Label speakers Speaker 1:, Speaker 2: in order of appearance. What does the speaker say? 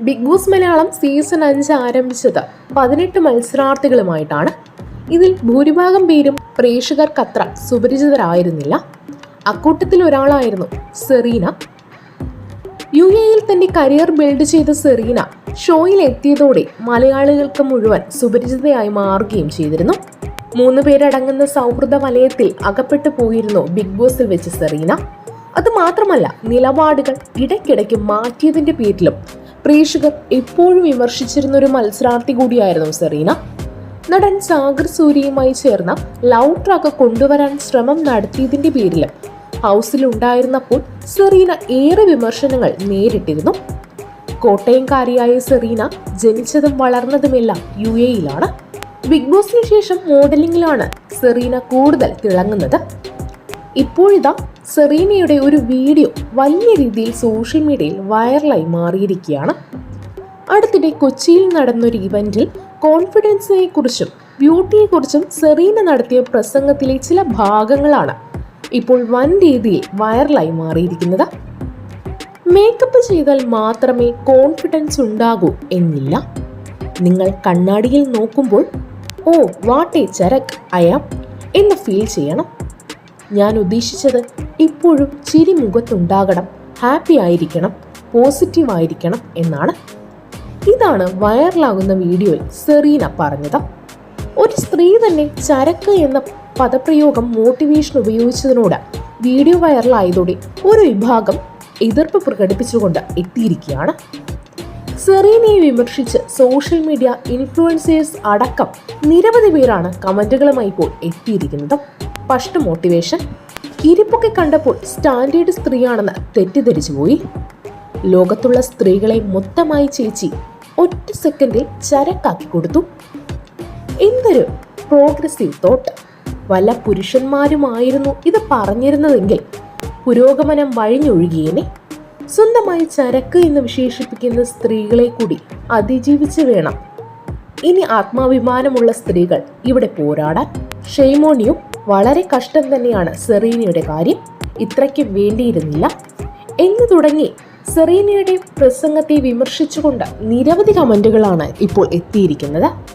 Speaker 1: Big boss Malayalam season അഞ്ച് ആരംഭിച്ചത് പതിനെട്ട് മത്സരാർത്ഥികളുമായിട്ടാണ്. ഇതിൽ ഭൂരിഭാഗം പേരും പ്രേക്ഷകർക്കത്ര സുപരിചിതരായിരുന്നില്ല. അക്കൂട്ടത്തിൽ ഒരാളായിരുന്നു സെറീന. യു എയിൽ തന്റെ കരിയർ ബിൽഡ് ചെയ്ത സെറീന ഷോയിൽ എത്തിയതോടെ മലയാളികൾക്ക് മുഴുവൻ സുപരിചിതയായി മാറുകയും ചെയ്തിരുന്നു. മൂന്ന് പേരടങ്ങുന്ന സൗഹൃദ വലയത്തിൽ അകപ്പെട്ടു പോയിരുന്നു ബിഗ് ബോസിൽ വെച്ച് സെറീന. അതുമാത്രമല്ല നിലപാടുകൾ ഇടയ്ക്കിടയ്ക്ക് മാറ്റിയതിന്റെ പേരിലും പ്രേക്ഷകർ എപ്പോഴും വിമർശിച്ചിരുന്ന ഒരു മത്സരാർത്ഥി കൂടിയായിരുന്നു സെറീന. നടൻ സാഗർ സൂര്യയുമായി ചേർന്ന ലവ് ട്രാക്ക് കൊണ്ടുവരാൻ ശ്രമം നടത്തിയതിന്റെ പേരിലും ഹൗസിലുണ്ടായിരുന്നപ്പോൾ സെറീന ഏറെ വിമർശനങ്ങൾ നേരിട്ടിരുന്നു. കോട്ടയംകാരിയായ സെറീന ജനിച്ചതും വളർന്നതുമെല്ലാം യു എയിലാണ് ബിഗ് ബോസിന് ശേഷം മോഡലിംഗിലാണ് സെറീന കൂടുതൽ തിളങ്ങുന്നത്. ഇപ്പോഴിതാ സെറീനയുടെ ഒരു വീഡിയോ വലിയ രീതിയിൽ സോഷ്യൽ മീഡിയയിൽ വൈറലായി മാറിയിരിക്കുകയാണ്. അടുത്തിടെ കൊച്ചിയിൽ നടന്നൊരു ഇവന്റിൽ കോൺഫിഡൻസിനെ കുറിച്ചും ബ്യൂട്ടിയെക്കുറിച്ചും സെറീന നടത്തിയ പ്രസംഗത്തിലെ ചില ഭാഗങ്ങളാണ് ഇപ്പോൾ വൻ രീതിയിൽ വൈറലായി മാറിയിരിക്കുന്നത്. മേക്കപ്പ് ചെയ്താൽ മാത്രമേ കോൺഫിഡൻസ് ഉണ്ടാകൂ എന്നില്ല. നിങ്ങൾ കണ്ണാടിയിൽ നോക്കുമ്പോൾ ഓ വാട്ട് എ ചരക് അയാം എന്ന് ഫീൽ ചെയ്യണം. ഞാൻ ഉദ്ദേശിച്ചത് ഇപ്പോഴും ചിരി മുഖത്തുണ്ടാകണം ഹാപ്പി ആയിരിക്കണം പോസിറ്റീവ് ആയിരിക്കണം എന്നാണ്. ഇതാണ് വൈറലാകുന്ന വീഡിയോയിൽ സെറീന പറഞ്ഞത്. ഒരു സ്ത്രീ തന്നെ ചരക്ക് എന്ന പദപ്രയോഗം മോട്ടിവേഷൻ ഉപയോഗിച്ചതിനോട് വീഡിയോ വൈറലായതോടെ ഒരു വിഭാഗം എതിർപ്പ് പ്രകടിപ്പിച്ചുകൊണ്ട് എത്തിയിരിക്കുകയാണ്. സെറീനയെ വിമർശിച്ച് സോഷ്യൽ മീഡിയ ഇൻഫ്ലുവൻസേഴ്സ് അടക്കം നിരവധി പേരാണ് കമന്റുകളുമായി ഇപ്പോൾ എത്തിയിരിക്കുന്നത്. First motivation. ഇരിപ്പൊക്കെ കണ്ടപ്പോൾ സ്റ്റാൻഡേർഡ് സ്ത്രീയാണെന്ന് തെറ്റിദ്ധരിച്ചു പോയി. ലോകത്തുള്ള സ്ത്രീകളെ മൊത്തമായി ചേച്ചി ഒറ്റ സെക്കൻഡിൽ ചരക്കാക്കി കൊടുത്തു. എന്തൊരു പ്രോഗ്രസീവ് തോട്ട്. വല്ല പുരുഷന്മാരുമായിരുന്നു ഇത് പറഞ്ഞിരുന്നതെങ്കിൽ പുരോഗമനം വഴിഞ്ഞൊഴുകിയേനെ. സ്വന്തമായി ചരക്ക് എന്ന് വിശേഷിപ്പിക്കുന്ന സ്ത്രീകളെ കൂടി അതിജീവിച്ച് വേണം. ഇനി ആത്മാഭിമാനമുള്ള സ്ത്രീകൾ ഇവിടെ പോരാടാൻ. ഷെയ്മോണിയും വളരെ കഷ്ടം തന്നെയാണ് സെറീനയുടെ കാര്യം. ഇത്രയ്ക്ക് വേണ്ടിയിരുന്നില്ല. എന്ന് തുടങ്ങി സെറീനയുടെ പ്രസംഗത്തെ വിമർശിച്ചുകൊണ്ട് നിരവധി കമന്റുകളാണ് ഇപ്പോൾ എത്തിയിരിക്കുന്നത്.